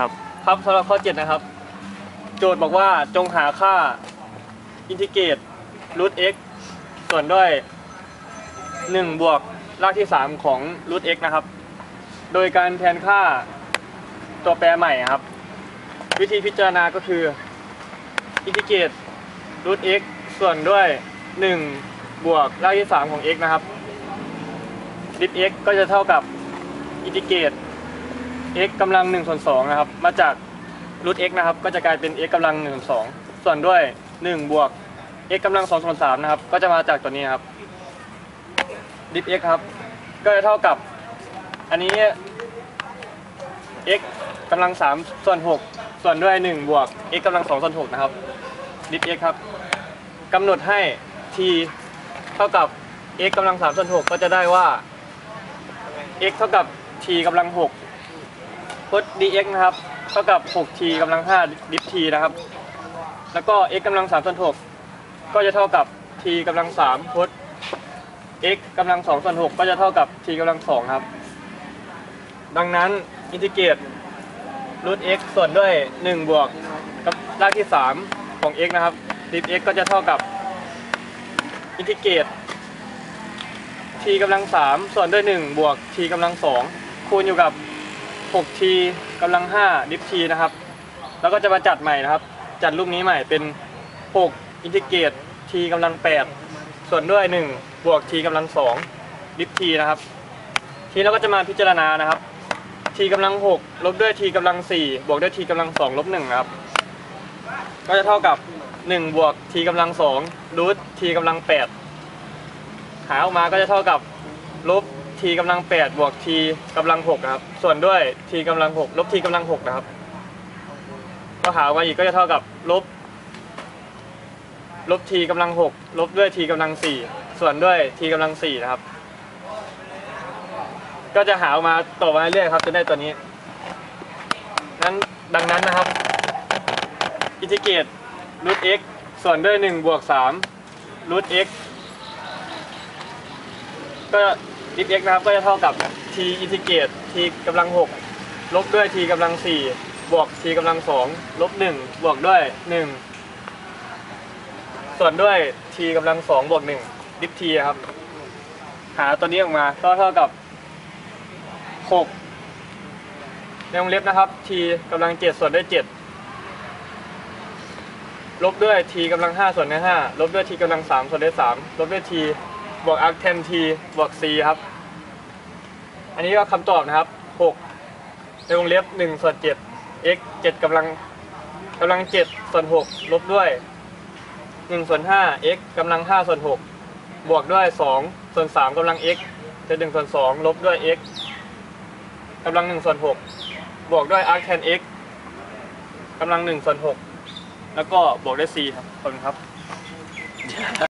ครับ ครับสำหรับข้อ 7 นะครับ โจทย์บอกว่าจงหาค่าอินทิเกรตรูท x ส่วนด้วย 1 บวกรากที่ 3 ของรูท x นะครับ โดยการแทนค่าตัวแปรใหม่ครับ วิธีพิจารณาก็คืออินทิเกรตรูท x ส่วนด้วย 1 บวกรากที่ 3 ของ x นะครับดิฟ x ก็จะเท่ากับอินทิเกรต x กำลัง1ส่วน2นะครับ มาจากรูท x นะครับ ก็จะกลายเป็น x กำลัง1ส่วน2ส่วนด้วย 1 บวก x กำลัง2ส่วน3นะครับ ก็จะมาจากตัวนี้ครับ ดิฟ x ครับ ก็จะเท่ากับ อันนี้ x กำลัง3ส่วน6ส่วนด้วย 1 บวก x กำลัง2ส่วน6นะครับ ดิฟ x ครับกำหนดให้ t เท่ากับ x กำลัง3ส่วน6ก็จะได้ว่า x เท่ากับ t กำลัง6 พด dx นะครับเท่ากับ 6t กำลัง5ดิฟ t นะครับ แล้วก็ x กำลัง3ส่วน6ก็จะเท่ากับ t กำลัง3พด x กำลัง2ส่วน6ก็จะเท่ากับ t กำลัง2ครับ ดังนั้นอินทิเกรตรูท x ส่วนด้วย 1 บวกกับรากที่ 3 ของ x นะครับดิฟ x ก็จะเท่ากับอินทิเกรต t กำลัง3ส่วนด้วย 1 บวก t กำลัง2คูณอยู่กับ 6t กำลัง5ดิฟ t นะครับ แล้วก็จะมาจัดใหม่นะครับ จัดรูปนี้ใหม่เป็น 6 อินทิเกรต t กำลัง 8 ส่วนด้วย 1 บวก t กำลัง2ดิฟ t นะครับ ทีนี้เราก็จะมาพิจารณานะครับ t กำลัง 6 ลบด้วย t กำลัง 4 บวกด้วย t กำลัง 2 ลบ1ครับ ก็จะเท่ากับ 1 บวก t กำลัง2รูท t กำลัง 8 หาออกมาก็จะเท่ากับลบ t กำลัง8บวก t กำลัง6นะครับ ส่วนด้วย t กำลัง6ลบ t กำลัง6นะครับ ก็หาออกมาอีกก็จะเท่ากับลบลบ t กำลัง6ลบด้วย t กำลัง4ส่วนด้วย t กำลัง4นะครับ ก็จะหาออกมาต่อมาเรื่อยๆครับจะได้ตัวนี้นั้นดังนั้นนะครับ อินทิเกรตรูท x ส่วนด้วย1บวก3รูท x ก็ ดิฟ x นะครับก็จะเท่ากับ t อินทิเกรต t กำลัง6ลบด้วย t กำลัง4บวก t กำลัง2ลบ1บวกด้วย 1 ส่วนด้วย t กำลัง2บวก1ดิฟ t ครับ หาตัวนี้ออกมาก็เท่ากับ 6 ในวงเล็บนะครับ t กำลัง7ส่วนด้วย 7 ลบด้วย t กำลัง5ส่วนด้วย5ลบด้วย t กำลัง3ส่วนด้วย3ลบด้วย t บวก arc 10 t บวก c ครับ อันนี้ก็คำตอบนะครับ 6 ในวงเล็บ1ส่วน7 x 7กำลังกำลัง7ส่วน6ลบด้วย1ส่วน5 x กำลัง5ส่วน6บวกด้วย2ส่วน3กำลัง x จะ1ส่วน2ลบด้วย x กำลัง1ส่วน6บวกด้วย arc 10 x กำลัง1ส่วน6แล้วก็บวกด้วย c ครับขอบคุณครับ